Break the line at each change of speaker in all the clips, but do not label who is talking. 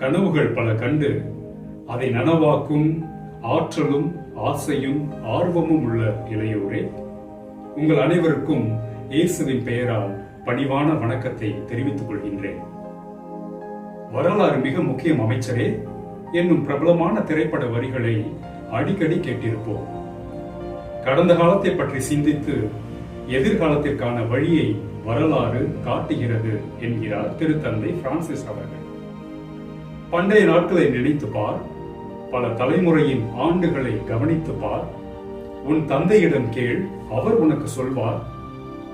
கனவுகள் பல கண்டு அதை நனவாக்கும் ஆற்றலும் ஆசையும் ஆர்வமும் உள்ள இளையோரே உங்கள் அனைவருக்கும் இயேசுவின் பெயரால் பணிவான வணக்கத்தை தெரிவித்துக் கொள்கின்றேன். வரலாறு மிக முக்கியம் அமைச்சரே என்னும் பிரபலமான திரைப்பட வரிகளை அடிக்கடி கேட்டிருப்போம். கடந்த காலத்தை பற்றி சிந்தித்து எதிர்காலத்திற்கான வழியை வரலாறு காட்டுகிறது என்கிறார் திருத்தந்தை பிரான்சிஸ் அவர்கள். பண்டைய நாட்களை நினைத்து பார். பல தலைமுறையின் ஆண்டுகளை கவனித்து பார். உன் தந்தையிடம் கேள் அவர் உனக்கு சொல்வார்.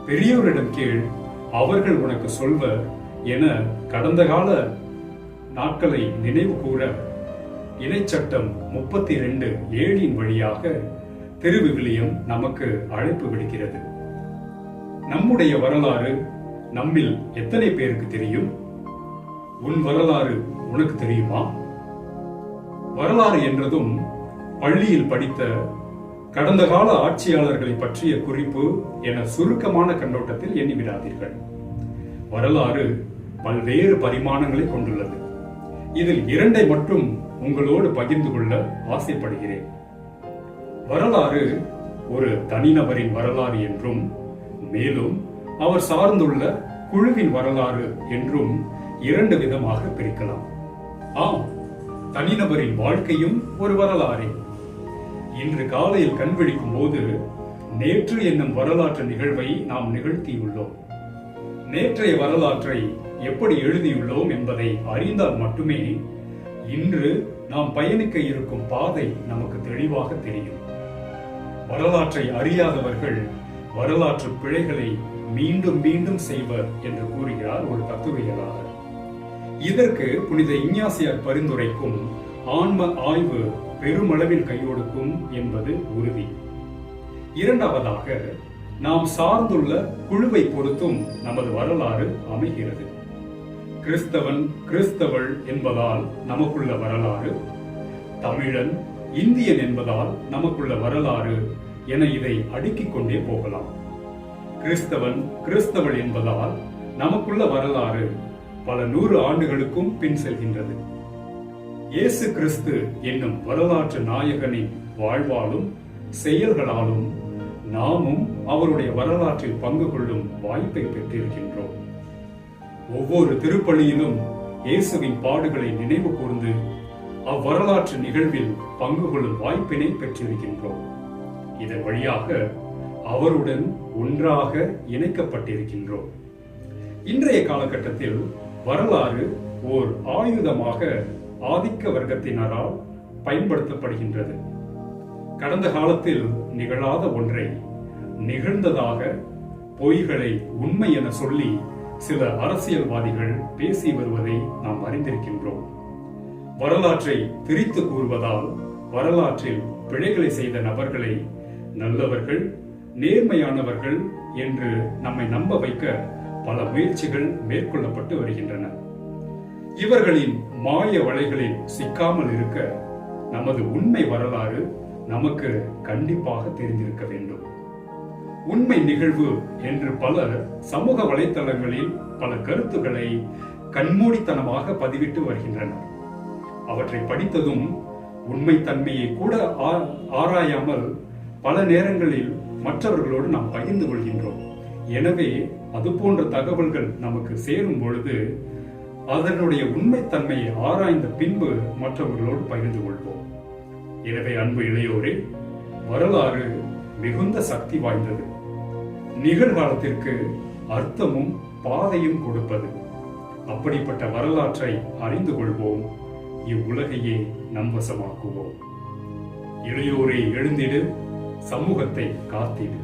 பெரியோரிடம் கேள் அவர்கள் உனக்கு சொல்வர் என கடந்த கால நாட்களை நினைவு கூற இணைச்சட்டம் முப்பத்தி ரெண்டு ஏழின் வழியாக திருவிவிலியம் நமக்கு அழைப்பு விடுக்கிறது. நம்முடைய வரலாறு நம்மில் எத்தனை பேருக்கு தெரியும்? உன் வரலாறு உனக்கு தெரியுமா? வரலாறு என்றதும் பள்ளியில் படித்த கடந்த கால ஆட்சியாளர்களை பற்றிய குறிப்பு என சுருக்கமான கண்ணோட்டத்தில் எண்ணிவிடாதீர்கள். வரலாறு பல்வேறு பரிமாணங்களை கொண்டுள்ளது. இதில் இரண்டை மட்டும் உங்களோடு பகிர்ந்து கொள்ள ஆசைப்படுகிறேன். வரலாறு ஒரு தனிநபரின் வரலாறு என்றும் மேலும் அவர் சார்ந்துள்ள குழுவின் வரலாறு என்றும் இரண்டு விதமாக பிரிக்கலாம். ஆம் தனிநபரின் வாழ்க்கையும் ஒரு வரலாறே. இன்று காலையில் கண்விழிக்கும் போது நேற்று என்னும் வரலாற்று நிகழ்வை நாம் நிகழ்த்தியுள்ளோம். நேற்றைய வரலாற்றை எப்படி எழுதியுள்ளோம் என்பதை அறிந்தால் மட்டுமே இன்று நாம் பயணிக்க இருக்கும் பாதை நமக்கு தெளிவாக தெரியும். வரலாற்றை அறியாதவர்கள் வரலாற்று பிழைகளை மீண்டும் மீண்டும் செய்வர் என்று கூறுகிறார் ஒரு தத்துவியலாளர் இதற்கு புனித இஞ்ஞாசியார் பரிந்துரைக்கும் ஆன்ம ஆய்வு பெருமளவில் கையொடுக்கும் என்பது உறுதி. இரண்டாவதாக நாம் சார்ந்துள்ள குழுவை பொறுத்தும் நமது வரலாறு அமைகிறது. கிறிஸ்தவன் கிறிஸ்தவள் என்பதால் நமக்குள்ள வரலாறு தமிழன் இந்தியன் என்பதால் நமக்குள்ள வரலாறு என இதை அடுக்கிக் கொண்டே போகலாம். கிறிஸ்தவன் கிறிஸ்தவள் என்பதால் நமக்குள்ள வரலாறு பல நூறு ஆண்டுகளுக்கும் பின் செல்கின்றது. இயேசு கிறிஸ்து என்னும் வரலாற்று நாயகனின் வாழ்வாலும் செயல்களாலும் நாமும் அவருடைய வரலாற்றில் பங்கு கொள்ளும் வாய்ப்பை பெற்றிருக்கின்றோம். ஒவ்வொரு திருப்பலியிலும் இயேசுவின் பாடுகளை நினைவு கூர்ந்து அவ்வரலாற்று நிகழ்வில் பங்கு கொள்ளும் வாய்ப்பினை பெற்றிருக்கின்றோம். இதன் வழியாக அவருடன் ஒன்றாக இணைக்கப்பட்டிருக்கின்றோம். இன்றைய காலகட்டத்தில் வரலாறு ஓர் ஆயுதமாக ஆதிக்க வர்க்கத்தினரால் பயன்படுத்தப்படுகின்றது. கடந்த காலத்தில் நிகழாத ஒன்றை நிகழ்ந்ததாக பொய்களை உண்மை என சொல்லி சில அரசியல்வாதிகள் பேசி வருவதை நாம் அறிந்திருக்கின்றோம். வரலாற்றை திரித்து கூறுவதால் வரலாற்றில் பிழைகளை செய்த நபர்களை நல்லவர்கள் நேர்மையானவர்கள் என்று நம்மை நம்ப வைக்க பல முயற்சிகள் மேற்கொள்ளப்பட்டு வருகின்றன. இவர்களின் மாய வலைகளில் சிக்காமல் இருக்க நமது உண்மை வரலாறு நமக்கு கண்டிப்பாக தெரிந்திருக்க வேண்டும். உண்மை நிகழ்வு என்று பலர் சமூக வலைத்தளங்களில் பல கருத்துக்களை கண்மூடித்தனமாக பதிவிட்டு வருகின்றனர். அவற்றை படித்ததும் உண்மை தன்மையை கூட ஆராயாமல் பல நேரங்களில் மற்றவர்களோடு நாம் பகிர்ந்து கொள்கின்றோம். எனவே அது போன்ற தகவல்கள் நமக்கு சேரும் பொழுது அதனுடைய உண்மைத்தன்மையை ஆராய்ந்த பின்பு மற்றவர்களோடு பகிர்ந்து கொள்வோம். எனவே அன்பு இளையோரே வரலாறு மிகுந்த சக்தி வாய்ந்தது. நிகழ்காலத்திற்கு அர்த்தமும் பாதையும் கொடுப்பது. அப்படிப்பட்ட வரலாற்றை அறிந்து கொள்வோம். இவ்வுலகையே நம் வசமாக்குவோம். இளையோரே எழுந்திடு சமூகத்தை காத்திடு.